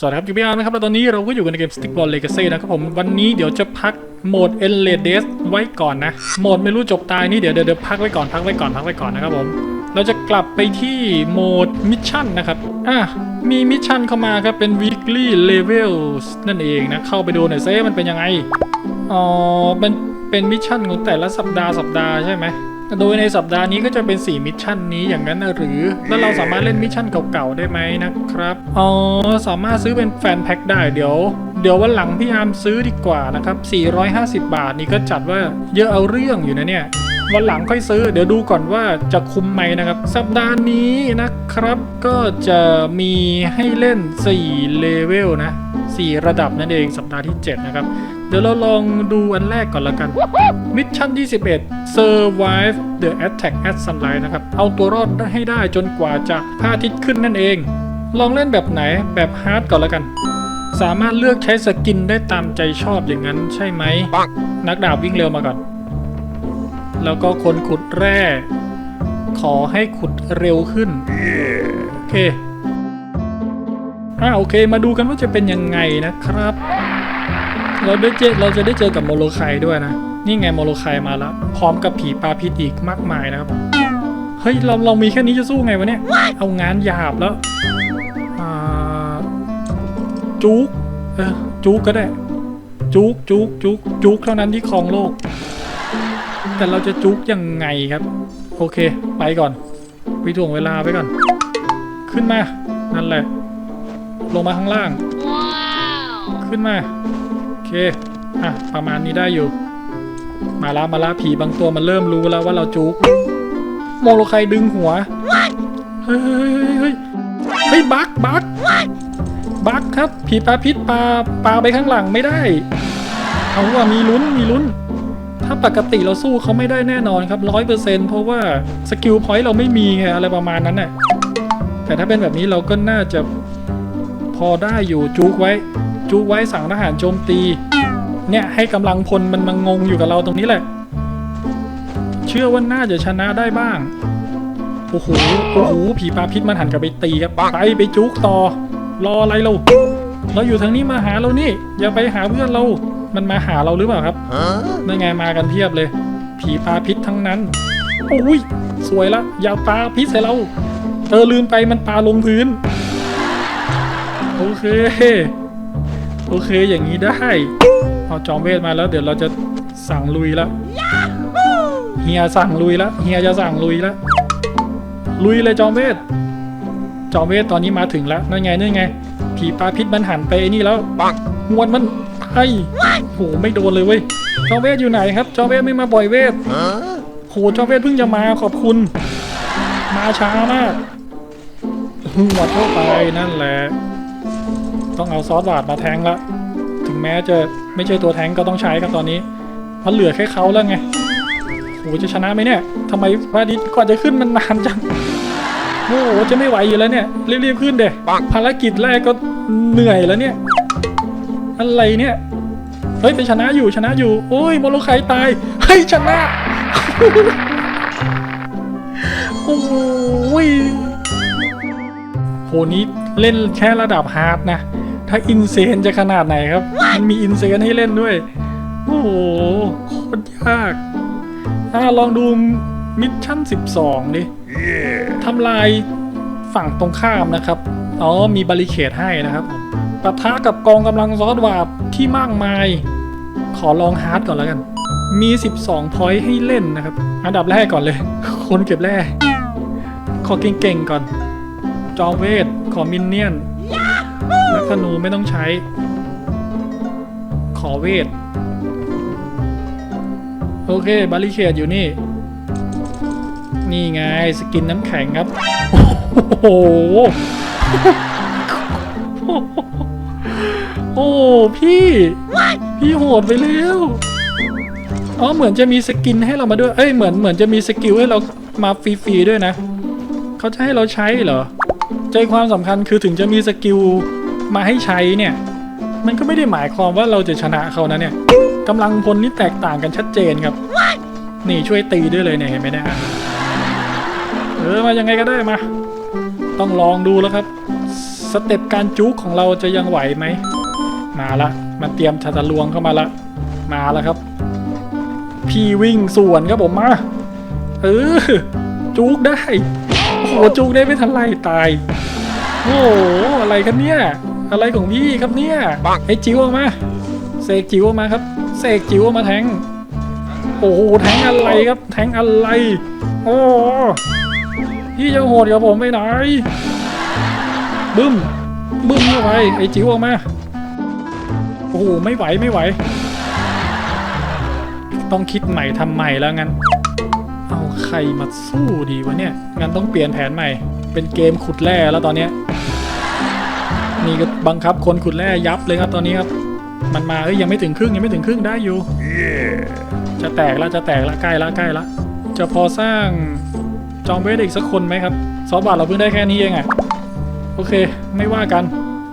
สวัสดีครับอยู่พี่อาร์มนะครับ แล้วตอนนี้เราก็อยู่กันในเกม Stickball Legacy นะครับผม วันนี้เดี๋ยวจะพักโหมด e n l a d e s ไว้ก่อนนะ โหมดไม่รู้จบตายนี่เดี๋ยวเดี๋ยวเดี๋ยวพักไว้ก่อนพักไว้ก่อนพักไว้ก่อนนะครับผม เราจะกลับไปที่โหมดมิชชั่นนะครับ อะ มีมิชชั่นเข้ามาครับ เป็น weekly levels นั่นเองนะ เข้าไปดูหน่อยซิมันเป็นยังไง อ๋อเป็นเป็นมิชชั่นของแต่ละสัปดาห์สัปดาห์ใช่ไหม โดยในสัปดาห์นี้ก็จะเป็น 4 มิชชั่นนี้อย่างนั้นหรือ แล้วเราสามารถเล่นมิชชั่นเก่าๆได้ไหมนะครับ อ๋อ สามารถซื้อเป็นแฟนแพ็คได้เดี๋ยว เดี๋ยววันหลังพี่อาร์มซื้อดีกว่านะครับ 450 บาทนี่ก็จัดว่าเยอะเอาเรื่องอยู่นะเนี่ยวันหลังค่อยซื้อ เดี๋ยวดูก่อนว่าจะคุ้มไหมนะครับ สัปดาห์นี้นะครับ ก็จะมีให้เล่น 4 เลเวลนะ 4 ระดับนั่นเองสัปดาห์ที่ 7 นะครับ เดี๋ยวเราลองดูอันแรกก่อนละกันมิชชั่นที่11 survive the attack at sunlight นะครับ เอาตัวรอดให้ได้จนกว่าจะพระอาทิตย์ขึ้นนั่นเอง ลองเล่นแบบไหนแบบฮาร์ดก่อนละกัน สามารถเลือกใช้สกินได้ตามใจชอบอย่างนั้นใช่ไหม นักดาบวิ่งเร็วมาก่อน แล้วก็คนขุดแร่ ขอให้ขุดเร็วขึ้น โอเค อ่าโอเค มาดูกันว่าจะเป็นยังไงนะครับ เราได้เจอเราจะได้เจอกับโมโลไคด้วยนะ นี่ไงโมโลไคมาแล้ว พร้อมกับผีปลาพิษอีกมากมายนะครับเฮ้ยเราเรามีแค่นี้จะสู้ไงวะเนี่ย เอางานหยาบแล้วจุกเออจุกก็ได้ จุกจุกจุกจุกเท่านั้นที่ครองโลก แต่เราจะจุกยังไงครับ โอเค ไปก่อนไปถ่วงเวลาไปก่อน ขึ้นมา นั่นแหละ ลงมาข้างล่าง ขึ้นมา โอเค อะ ประมาณนี้ได้อยู่ มาละมาละผีบางตัวมันเริ่มรู้แล้วว่าเราจุกโมโลไคดึงหัวเฮ้ยเฮ้ยเฮ้ยเฮ้ยเฮ้ยบักบักบักครับ ผีปลาพิษปลาปลาไปข้างหลังไม่ได้ เอาว่ามีลุ้นมีลุ้น ถ้าปกติเราสู้เขาไม่ได้แน่นอนครับร้อยเปอร์เซ็นเพราะว่าสกิลพอยต์เราไม่มีไงอะไรประมาณนั้นน่ะแต่ถ้าเป็นแบบนี้เราก็น่าจะ พอได้อยู่จุกไว้ จุกไว้สั่งทหารโจมตี เนี่ยให้กำลังพลมันมางงอยู่กับเราตรงนี้แหละ เชื่อว่าน่าจะชนะได้บ้าง โอ้โห โอ้โห ผีปลาพิษมันหันกลับไปตีครับ ไปไปจุกต่อ รออะไรเรา เราอยู่ทางนี้มาหาเรานี่ อย่าไปหาเพื่อนเรา มันมาหาเราหรือเปล่าครับนั่นไงมากันเพียบเลย ผีปลาพิษทั้งนั้น โอ้ย สวยละ อย่าปลาพิษใส่เราเออลืมไปมันปลาลงพื้น โอเค โอเคอย่างนี้ได้ เอาจอมเวทมาแล้ว เดี๋ยวเราจะสั่งลุยแล้วเฮียสั่งลุยแล้วเฮียจะสั่งลุยแล้วลุยเลยจอมเวทจอมเวทตอนนี้มาถึงแล้วนั่นไงนั่นไง ผีปลาพิษมันหันไปไอ้นี่แล้วปักมวนมันไอ้โหไม่โดนเลยเว้ยจอมเวทอยู่ไหนครับ จอมเวทไม่มาปล่อยเวทโหจอมเวทเพิ่งจะมาขอบคุณ มาช้ามากหัวเข้าไปนั่นแหละ ต้องเอาซอสบาดมาแทงละถึงแม้จะไม่ใช่ตัวแทงก็ต้องใช้ครับตอนนี้เพราะเหลือแค่เขาแล้วไงโหจะชนะไหมเนี่ยทำไมพระอาทิตย์กว่าจะขึ้นมันนานจังโอ้โหจะไม่ไหวอยู่แล้วเนี่ยรีบๆขึ้นเดะภารกิจแรกก็เหนื่อยแล้วเนี่ย อะไรเนี่ยเฮ้ยไปชนะอยู่ชนะอยู่ โอ้ยโมโลไคตายเฮ้ยชนะโอ้ยโหนี้เล่นแค่ระดับฮาร์ดนะ ถ้าอินเซนจะขนาดไหนครับ มันมีอินเซนให้เล่นด้วย โอ้โหโคตรยากอ่าลองดูมิชชั่น 12ดิทำลายฝั่งตรงข้ามนะครับ อ๋อ มีบาริเคดให้นะครับผมปะทะกับกองกำลังซอสวาบที่มากมาย ขอลองฮาร์ดก่อนแล้วกัน มี 12 พอยต์ให้เล่นนะครับ อันดับแรกก่อนเลย คนเก็บแร่ขอเก่งๆก่อน จอมเวท ขอมินเนี่ยน นักธนูไม่ต้องใช้ ขอเวท โอเค บาริเคดอยู่นี่ นี่ไง สกินน้ำแข็งครับ โอ้โห โอ้พี่ พี่โหดไปแล้วอ๋อเหมือนจะมีสกินให้เรามาด้วย เอ้ยเหมือนเหมือนจะมีสกิลให้เรามาฟรีๆด้วยนะ เขาจะให้เราใช้เหรอ ใจความสำคัญคือถึงจะมีสกิล มาให้ใช้เนี่ย มันก็ไม่ได้หมายความว่าเราจะชนะเขานะเนี่ยกำลังพลนี่แตกต่างกันชัดเจนครับ นี่ช่วยตีด้วยเลยเนี่ยเห็นไหมเนี่ยเออมายังไงก็ได้มา ต้องลองดูแล้วครับ สเต็ปการจุกของเราจะยังไหวไหม มาละ มันเตรียมชะตะลวงเข้ามาละ มาแล้วครับ พี่วิ่งสวนครับผมมา เออจุกได้ โอ้โหจุกได้ไม่ทันไรตาย โอ้โหอะไรครับเนี่ย อะไรของพี่ครับเนี่ยไอ้จิ๋วออกมาเสกจิ๋วออกมาครับเสกจิ๋วออกมาแทงโอ้โหแทงอะไรครับ แทงอะไร โอ้พี่จะโหดกับผมไปไหนบึ้มบึ้มเข้าไปไอ้จิ๋วออกมาโอ้โหไม่ไหวไม่ไหว ต้องคิดใหม่ทำใหม่แล้วงั้น เอาใครมาสู้ดีวะเนี่ยงั้นต้องเปลี่ยนแผนใหม่ เป็นเกมขุดแร่แล้วตอนเนี้ย นี่ก็บังคับคนขุดแร่ยับเลยครับตอนนี้ครับ มันมาเอ้ยยังไม่ถึงครึ่งยังไม่ถึงครึ่งได้อยู่จะแตกแล้วจะแตกแล้วใกล้ละใกล้ละจะพอสร้างจอมเวทอีกสักคนไหมครับซอฟต์บาทเราเพิ่งได้แค่นี้เองอะโอเค ไม่ว่ากัน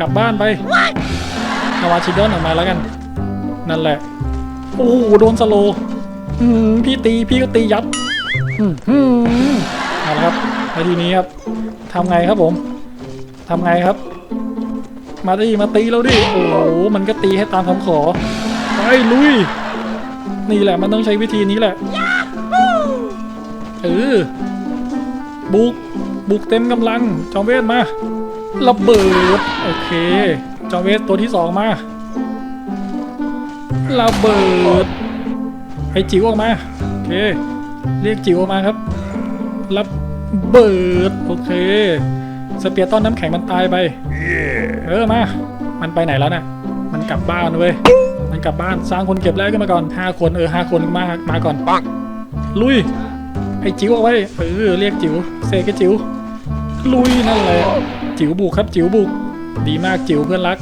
กลับบ้านไปเอาวาชิดอนออกมาแล้วกัน นั่นแหละ โอ้โหโดนสโลว์อืมพี่ตีพี่ก็ตียับอืมอืมเอาละครับแล้วทีนี้ครับทำไงครับผมทำไงครับ มาดิมาตีเราดิ โอ้โห มันก็ตีให้ตามคำขอ ไปลุย นี่แหละมันต้องใช้วิธีนี้แหละ เออ บุก บุกเต็มกำลัง จอมเวทมา ระเบิด โอเค จอมเวทตัวที่สองมา ระเบิด ให้จิ๋วออกมา โอเค เรียกจิ๋วออกมาครับ ระเบิด โอเค สเปียร์ต้อนน้ำแข็งมันตายไป เออมา มันไปไหนแล้วน่ะ มันกลับบ้านเว้ย มันกลับบ้านสร้างคนเก็บแรกขึ้นมาก่อนห้าคนเออห้าคนมามาก่อนปังลุย ไอ้จิ๋วเอาไว้เออเรียกจิ๋วเสกไอ้จิ๋วลุยนั่นแหละจิ๋วบุกครับจิ๋วบุก ดีมากจิ๋วเพื่อนรัก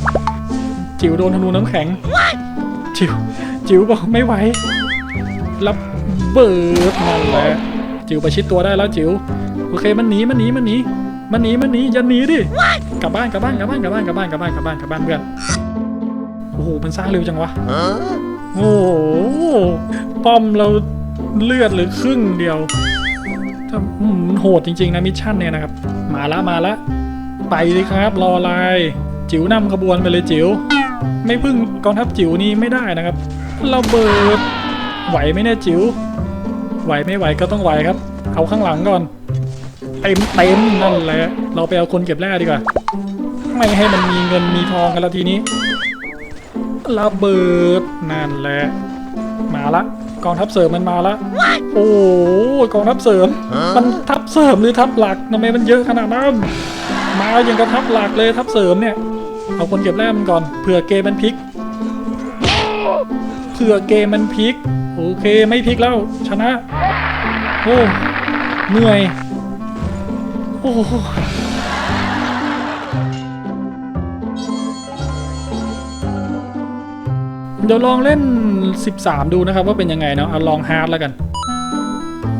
จิ๋วโดนธนูน้ำแข็ง จิ๋วจิ๋วบอกไม่ไหวรับเบิดนั่นแหละจิ๋วประชิดตัวได้แล้วจิ๋วโอเคมันหนีมันหนีมันหนี มันหนีมันหนีอย่าหนีดิกลับบ้านกลับบ้านกลับบ้านกลับบ้านกลับบ้านกลับบ้านกลับบ้านกลับบ้านเพื่อนโอ้โหมันสร้างเร็วจังวะโอ้โหป้อมเราเลือดหรือครึ่งเดียวถ้ามันโหดจริงๆนะมิชชั่นเนี่ยนะครับ มาละมาละไปเลยครับ รออะไรจิ๋วนำขบวนไปเลยจิ๋วไม่พึ่งกองทัพจิ๋วนี้ไม่ได้นะครับระเบิดไหวไหมเนี่ยจิ๋วไหวไม่ไหวก็ต้องไหวครับ เอาข้างหลังก่อน เต็มเต็มนั่นแหละ เราไปเอาคนเก็บแร่ดีกว่า ไม่ให้มันมีเงินมีทองกันแล้วทีนี้ระเบิดนั่นแหละ มาละกองทัพเสริมมันมาละ โอ้ยกองทัพเสริม มันทัพเสริมหรือทัพหลักทำไมมันเยอะขนาดนั้น มาอย่างกับทัพหลักเลยทัพเสริมเนี่ย เอาคนเก็บแร่มันก่อน เผื่อเกมมันพลิก เผื่อเกมมันพลิก โอเคไม่พลิกแล้วชนะ โอ้ เหนื่อย โอ้โหเดี๋ยวลองเล่น 13 ดูนะครับว่าเป็นยังไงเนาะเอาลองฮาร์ดแล้วกัน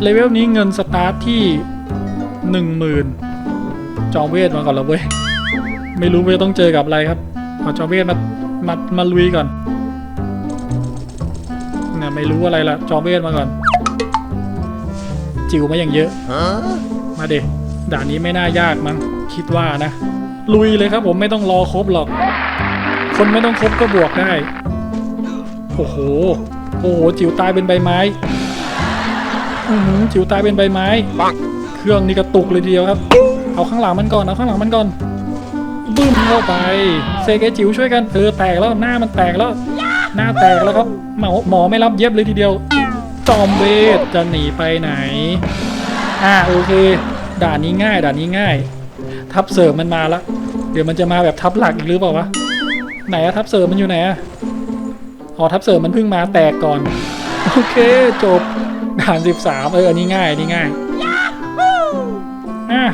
เลเวลนี้เงินสตาร์ทที่ 10,000 จอมเวทมาก่อนแล้วเว้ย ไม่รู้ว่าจะต้องเจอกับอะไรครับ เอาจอมเวทมา มา มาลุยก่อนเนี่ยไม่รู้อะไรละจอมเวทมาก่อน จิ๋วมาอย่างเยอะ มาเด็ ด่านนี้ไม่น่ายากมั้งคิดว่านะ ลุยเลยครับผมไม่ต้องรอครบหรอก คนไม่ต้องครบก็บวกได้ โอ้โห โอ้โห จิ๋วตายเป็นใบไม้อือหือจิ๋วตายเป็นใบไม้เครื่องนี่กระตุกเลยทีเดียวครับ เอาข้างหลังมันก่อน เอาข้างหลังมันก่อน บึ้มเข้าไป เซเกจิ๋วช่วยกัน เออแตกแล้วหน้ามันแตกแล้ว หน้าแตกแล้วครับ หมอหมอไม่รับเย็บเลยทีเดียว จอมเวทจะหนีไปไหน อ่าโอเค ด่านนี้ง่าย ด่านนี้ง่าย ทับเสริมมันมาละ เดี๋ยวมันจะมาแบบทับหลักอีกหรือเปล่าวะ ไหนอะทับเสริมมันอยู่ไหนอะอ๋อทับเสริมมันเพิ่งมาแตกก่อน โอเคจบ ด่านสิบสามเอออันนี้ง่ายอันนี้ง่ายอะ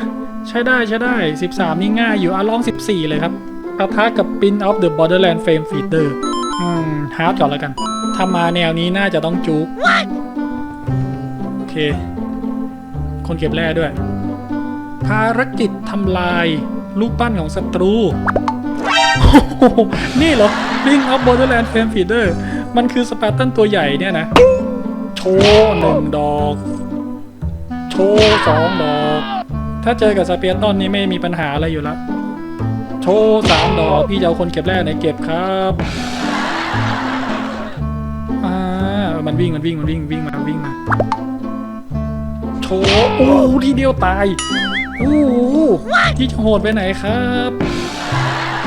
ใช้ได้ใช้ได้ 13 นี่ง่ายอยู่อะลอง 14 เลยครับปะทะกับ Pin of the Borderland Frame Feeder อืมฮาร์ดก่อนแล้วกัน ถ้ามาแนวนี้น่าจะต้องจุกโอเค คนเก็บแร่ด้วย ภารกิจทำลายลูกปั้นของศัตรู นี่เหรอ Ring of Borderland Flame Feeder มันคือสปาร์ตันตัวใหญ่เนี่ยนะ โชว์หนึ่งดอก โชว์สองดอก ถ้าเจอกับสเปียร์ตอนนี้ไม่มีปัญหาอะไรอยู่แล้วโชโชว์สามดอก พี่จะเอาคนเก็บแรกไหนเก็บครับอ่ามันวิ่งมันวิ่งมันวิ่งวิ่งมาวิ่งมาโชว์โอ้ทีเดียวตาย โอ้ที่จะโหดไปไหนครับ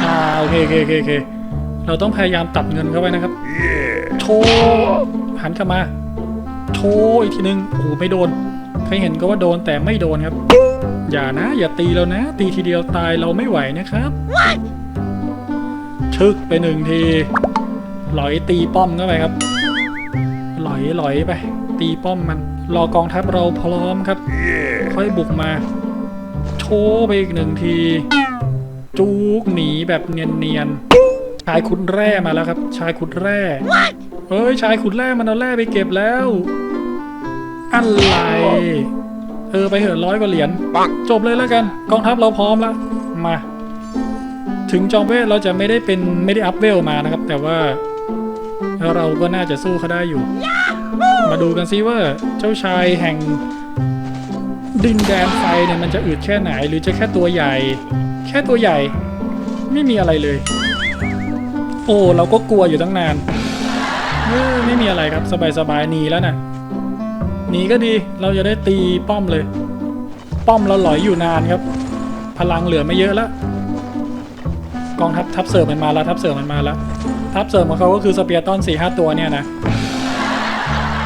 อ่าโอเคโอเคโอเคโอเคเราต้องพยายามตัดเงินเข้าไปนะครับ โชว์หันกลับมา โชว์อีกทีนึงโอ้โหไม่โดน ใครเห็นก็ว่าโดนแต่ไม่โดนครับ อย่านะ อย่าตีเรานะ ตีทีเดียวตายเราไม่ไหวนะครับชึกไปหนึ่งทีหลอยตีป้อมเข้าไปครับ หลอยหลอยไป ตีป้อมมัน รอกองทัพเราพร้อมครับ ค่อยบุกมา โชว์ไปอีกหนึ่งที จูกหนีแบบเนียนๆ ชายขุดแร่มาแล้วครับ ชายขุดแร่ เฮ้ย ชายขุดแร่มันเอาแร่ไปเก็บแล้ว อะไร เออไปเหอะร้อยกว่าเหรียญ จบเลยแล้วกัน กองทัพเราพร้อมแล้ว มา ถึงจอมเวทเราจะไม่ได้เป็นไม่ได้อัพเวลมานะครับ แต่ว่าเราก็น่าจะสู้เขาได้อยู่ มาดูกันซิว่าเจ้าชายแห่ง ดินแดนไฟเนี่ยมันจะอืดแค่ไหน หรือจะแค่ตัวใหญ่ แค่ตัวใหญ่ ไม่มีอะไรเลย โอ้เราก็กลัวอยู่ตั้งนานไม่มีอะไรครับสบายๆหนีแล้วนะ่ะหนีก็ดีเราจะได้ตีป้อมเลย ป้อมเราหลอยอยู่นานครับ พลังเหลือไม่เยอะแล้วกองทัพทัพเสริมมันมาแล้วทัพเสริมมันมาแล้ว ทัพเสริมของเขาก็คือสเปียร์ตอนสี่ห้าตัวเนี่ยนะ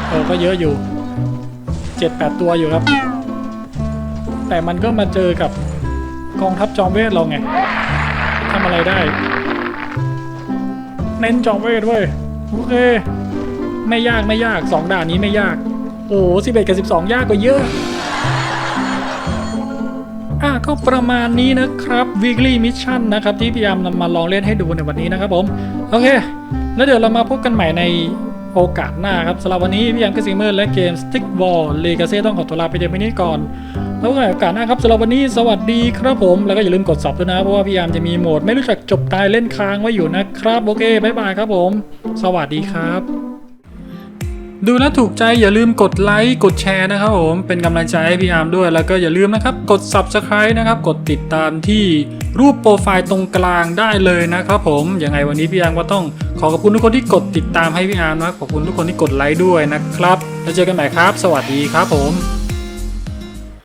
เออก็เยอะอยู่เจ็ดแปดตัวอยู่ครับ แต่มันก็มาเจอกับกองทัพจอมเวทเราไงทำอะไรได้ เน้นจอมเวทเว้ยโอเค ไม่ยากไม่ยากสองด่านนี้ไม่ยาก โอ้สิบเอ็ดกับสิบสองยากกว่าเยอะอะก็ประมาณนี้นะครับ weekly mission นะครับ ที่พยายามนำมาลองเล่นให้ดูในวันนี้นะครับผม โอเค แล้วเดี๋ยวเรามาพบกันใหม่ในโอกาสหน้าครับสำหรับวันนี้พี่ยามกสิเมอร์และเกม Stick Ball Legacy ต้องขอตัวลาไปเดี๋ยวนี้ก่อน แล้วก็ในโอกาสหน้าครับสำหรับวันนี้สวัสดีครับผม แล้วก็อย่าลืมกด sub ด้วยนะ เพราะว่าพี่ยามจะมีโหมดไม่รู้จักจบตายเล่นค้างไว้อยู่นะครับ โอเคบายบายครับผม สวัสดีครับ ดูแล้วถูกใจอย่าลืมกดไลค์กดแชร์นะครับผมเป็นกำลังใจให้พี่อาร์มด้วย แล้วก็อย่าลืมนะครับกด Subscribe นะครับกดติดตามที่รูปโปรไฟล์ตรงกลางได้เลยนะครับผมยังไงวันนี้พี่อาร์มก็ต้องขอขอบคุณทุกคนที่กดติดตามให้พี่อาร์มนะขอบคุณทุกคนที่กดไลค์ด้วยนะครับแล้วเจอกันใหม่ครับ สวัสดีครับผม